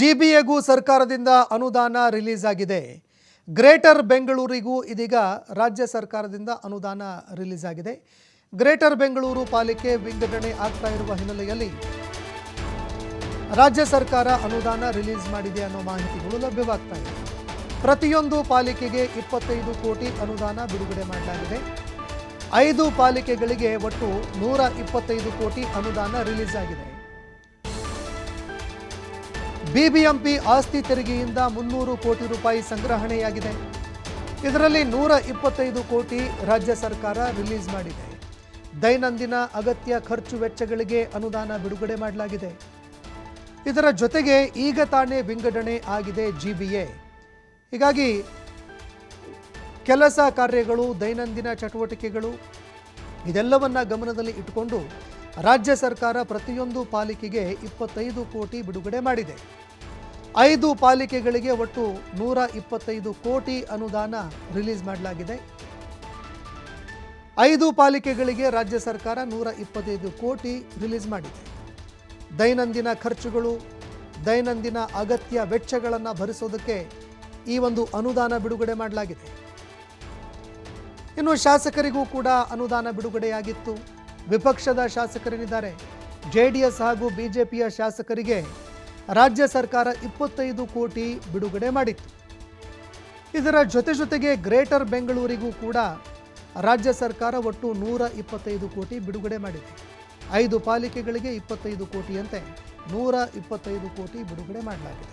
ಜಿಬಿಎಗೂ ಸರ್ಕಾರದಿಂದ ಅನುದಾನ ರಿಲೀಸ್ ಆಗಿದೆ ಗ್ರೇಟರ್ ಬೆಂಗಳೂರಿಗೂ ಇದೀಗ ರಾಜ್ಯ ಸರ್ಕಾರದಿಂದ ಅನುದಾನ ರಿಲೀಸ್ ಆಗಿದೆ ಗ್ರೇಟರ್ ಬೆಂಗಳೂರು ಪಾಲಿಕೆ ವಿಂಗಡಣೆ ಆಗ್ತಾ ಇರುವ ಹಿನ್ನೆಲೆಯಲ್ಲಿ ರಾಜ್ಯ ಸರ್ಕಾರ ಅನುದಾನ ರಿಲೀಸ್ ಮಾಡಿದೆ ಅನ್ನೋ ಮಾಹಿತಿಗಳು ಲಭ್ಯವಾಗ್ತಾ ಇದೆ. ಪ್ರತಿಯೊಂದು ಪಾಲಿಕೆಗೆ ಇಪ್ಪತ್ತೈದು ಕೋಟಿ ಅನುದಾನ ಬಿಡುಗಡೆ ಮಾಡಲಾಗಿದೆ. ಐದು ಪಾಲಿಕೆಗಳಿಗೆ ಒಟ್ಟು ನೂರ ಇಪ್ಪತ್ತೈದು ಕೋಟಿ ಅನುದಾನ ರಿಲೀಸ್ ಆಗಿದೆ ಬಿಬಿಎಂಪಿ ಆಸ್ತಿ ತೆರಿಗೆಯಿಂದ ಮುನ್ನೂರು ಕೋಟಿ ರೂಪಾಯಿ ಸಂಗ್ರಹಣೆಯಾಗಿದೆ. ಇದರಲ್ಲಿ ನೂರ ಇಪ್ಪತ್ತೈದು ಕೋಟಿ ರಾಜ್ಯ ಸರ್ಕಾರ ರಿಲೀಸ್ ಮಾಡಿದೆ. ದೈನಂದಿನ ಅಗತ್ಯ ಖರ್ಚು ವೆಚ್ಚಗಳಿಗೆ ಅನುದಾನ ಬಿಡುಗಡೆ ಮಾಡಲಾಗಿದೆ. ಇದರ ಜೊತೆಗೆ ಈಗ ತಾನೇ ವಿಂಗಡಣೆ ಆಗಿದೆ ಜಿಬಿಎ ಹೀಗಾಗಿ ಕೆಲಸ ಕಾರ್ಯಗಳು, ದೈನಂದಿನ ಚಟುವಟಿಕೆಗಳು, ಇದೆಲ್ಲವನ್ನ ಗಮನದಲ್ಲಿ ಇಟ್ಟುಕೊಂಡು ರಾಜ್ಯ ಸರ್ಕಾರ ಪ್ರತಿಯೊಂದು ಪಾಲಿಕೆಗೆ ಇಪ್ಪತ್ತೈದು ಕೋಟಿ ಬಿಡುಗಡೆ ಮಾಡಿದೆ. ಐದು ಪಾಲಿಕೆಗಳಿಗೆ ಒಟ್ಟು ನೂರ ಇಪ್ಪತ್ತೈದು ಕೋಟಿ ಅನುದಾನ ರಿಲೀಸ್ ಮಾಡಲಾಗಿದೆ. ಐದು ಪಾಲಿಕೆಗಳಿಗೆ ರಾಜ್ಯ ಸರ್ಕಾರ ನೂರ ಇಪ್ಪತ್ತೈದು ಕೋಟಿ ರಿಲೀಸ್ ಮಾಡಿದೆ. ದೈನಂದಿನ ಖರ್ಚುಗಳು, ದೈನಂದಿನ ಅಗತ್ಯ ವೆಚ್ಚಗಳನ್ನು ಭರಿಸೋದಕ್ಕೆ ಈ ಒಂದು ಅನುದಾನ ಬಿಡುಗಡೆ ಮಾಡಲಾಗಿದೆ. ಇನ್ನು ಶಾಸಕರಿಗೂ ಕೂಡ ಅನುದಾನ ಬಿಡುಗಡೆಯಾಗಿತ್ತು. ವಿಪಕ್ಷದ ಶಾಸಕರೇನಿದ್ದಾರೆ ಜೆ ಡಿ ಎಸ್ ಹಾಗೂ ಬಿಜೆಪಿಯ ಶಾಸಕರಿಗೆ ರಾಜ್ಯ ಸರ್ಕಾರ ಇಪ್ಪತ್ತೈದು ಕೋಟಿ ಬಿಡುಗಡೆ ಮಾಡಿತ್ತು. ಇದರ ಜೊತೆ ಜೊತೆಗೆ ಗ್ರೇಟರ್ ಬೆಂಗಳೂರಿಗೂ ಕೂಡ ರಾಜ್ಯ ಸರ್ಕಾರ ಒಟ್ಟು ನೂರ ಇಪ್ಪತ್ತೈದು ಕೋಟಿ ಬಿಡುಗಡೆ ಮಾಡಿದೆ. ಐದು ಪಾಲಿಕೆಗಳಿಗೆ ಇಪ್ಪತ್ತೈದು ಕೋಟಿಯಂತೆ ನೂರ ಇಪ್ಪತ್ತೈದು ಕೋಟಿ ಬಿಡುಗಡೆ ಮಾಡಲಾಗಿದೆ.